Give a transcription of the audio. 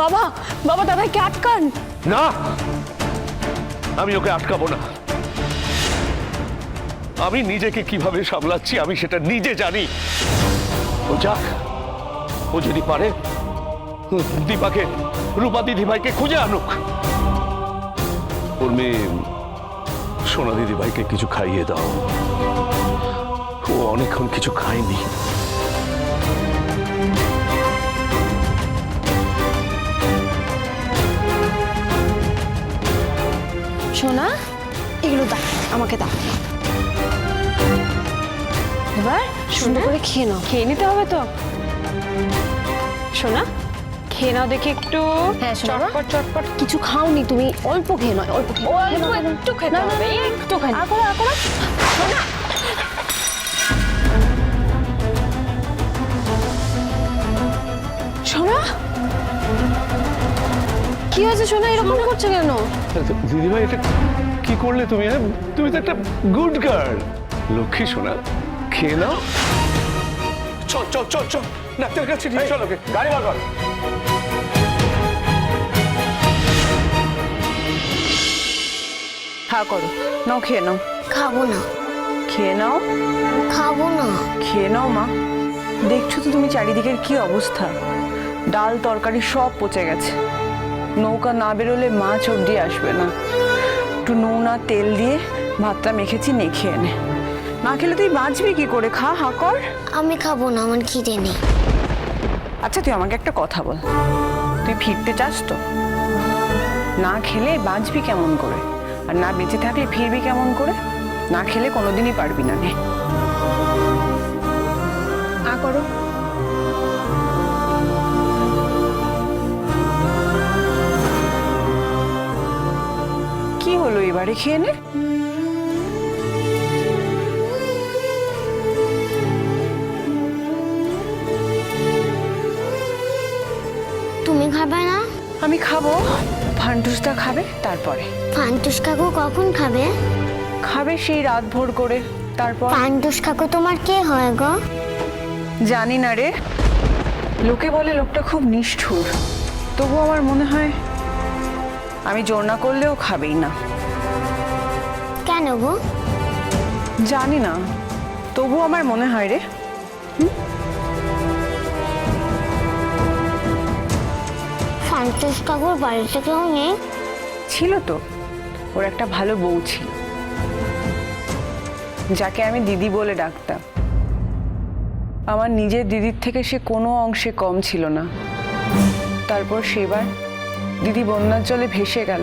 বাবা বাবা, দাদাকে আটকান। না, আমি ওকে আটকাবো না। আমি নিজেকে কীভাবে সামলাচ্ছি, আমি সেটা নিজে জানি। ও যাক, ও যদি পারে দীপাকে রূপা দিদি ভাইকে খুঁজে আনুক। ওর মেয়ে সোনা দিদি ভাইকে কিছু খাইয়ে দাও। ও অনেকক্ষণ কিছু খায়নি। সোনা এগুলো দাও আমাকে দাও। এবার সুন্দর করে খেয়ে নাও। খেয়ে নিতে হবে তো? শোনা? খেয়ে নাও দেখি একটু। হ্যাঁ, চটপট চটপট। কিছু খাওনি তুমি অল্প খেয়ে নাও অল্প খেয়ে অল্প একটু খেতে হবে না, একটুখানি। আর করো, সোনা কি হয়েছে সোনা? এরকম করছ কেন? দিদি ভাই এটা কি করলে তুমি হ্যাঁ? তুমি তো একটা গুড গার্ল লক্ষ্মী সোনা খেয়ে নাও। চল চল চল চল। ডাক্তার কাছে নিয়ে চল ওকে। গাড়ি বার কর হা করো। নাও খেয়ে নাও। খাব না। খেয়ে নাও। খাব না। খেয়ে নাও মা। দেখছ তো তুমি চারিদিকের কি অবস্থা? ডাল তরকারি সব পচে গেছে। নৌকা না বেরোলে মাছ অব্দি আসবে না। একটু নুন আর তেল দিয়ে ভাতটা মেখেছি নে খেয়ে নে। না খেলে তুই বাঁচবি কি করে? খা হা কর। আমি খাব না আমার খিদে নেই। আচ্ছা তুই আমাকে একটা কথা বল। তুই ফিরতে চাস তো? না খেলে বাঁচবি কেমন করে? আর না বেঁচে থাকলে ফিরবি কেমন করে? না খেলে কোনোদিনই পারবি না নে। আ করো। এবারে খেয়ে নে। তুমি খাবে না? আমি খাব। ফান্টুসটা খাবে তারপরে। ফান্টুস কাকু কখন খাবে? খাবে সেই রাত ভোর করে। তারপর ফান্টুস কাকু তোমার কে হয় গো? জানি না রে। লোকে বলে লোকটা খুব নিষ্ঠুর। তবু আমার মনে হয় আমি জোর না করলেও খাবেই না। কেন গো জানি না। তবু আমার মনে হয় রে। ফান্টুস কাকুর বাড়িতে কেউ নেই? ছিল তো। ওর একটা ভালো বউ ছিল। যাকে আমি দিদি বলে ডাকতাম। আমার নিজের দিদির থেকে সে কোনো অংশে কম ছিল না। তারপর সেবার দিদি বন্যার জলে ভেসে গেল।